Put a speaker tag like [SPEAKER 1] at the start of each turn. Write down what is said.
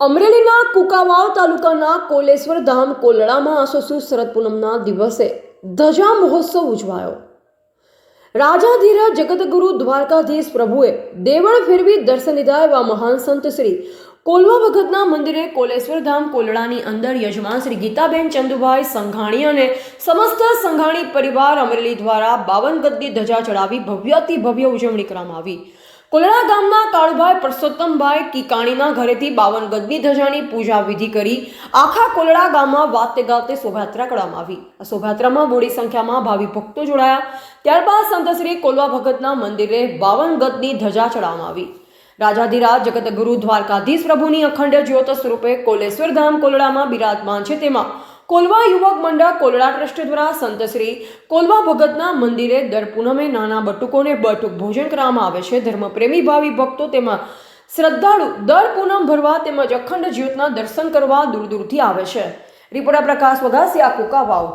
[SPEAKER 1] અમરેલીના કુકાવાવ તાલુકાના કોલેશ્વર ધામ કોલડામાં આસોસુ શરદ પૂનમના દિવસે ધજા મહોત્સવ ઉજવાયો. રાજાધીરા જગતગુરુ દ્વારકાધીશ પ્રભુએ દેવળ ફેરવી દર્શન લીધા એવા મહાન સંત શ્રી કોલવા ભગતના મંદિરે કોલેશ્વર ધામ કોલડાની અંદર યજમાન શ્રી ગીતાબેન ચંદુભાઈ સંઘાણી અને સમસ્ત સંઘાણી પરિવાર અમરેલી દ્વારા બાવન ગદ્દી ધજા ચડાવી ભવ્યથી ભવ્ય ઉજવણી કરવામાં આવી. કોલડા ગામના કાળુભાઈ પરસોત્તમભાઈ કીકાણીના ઘરેથી બાવન ગજની ધજાની પૂજા વિધિ કરી આખા કોલડા ગામમાં વાતે ગાતે શોભાયાત્રા કરવામાં આવી. આ શોભાયાત્રામાં બોડી સંખ્યામાં ભાવિ ભક્તો જોડાયા. ત્યારબાદ સંતશ્રી કોલવા ભગતના મંદિરે બાવન ગદની ધજા ચડાવવામાં આવી. રાજાધિરાજ જગતગુરુ દ્વારકાધીશ પ્રભુની અખંડ જ્યોત સ્વરૂપે કોલેશ્વર ધામ કોલડામાં બિરાજમાન છે તેમાં કોલવા યુવક મંડળ કોલડા ટ્રસ્ટ દ્વારા સંતશ્રી કોલવા ભગતના મંદિરે દર પૂનમે નાના બટુકોને બટુક ભોજન કરવામાં આવે છે. ધર્મપ્રેમી ભાવિ ભક્તો તેમાં શ્રદ્ધાળુ દર પૂનમ ભરવા તેમજ અખંડ જ્યોતના દર્શન કરવા દૂર દૂરથી આવે છે. રિપોર્ટર પ્રકાશ વઘાસિયા કુકાવાવ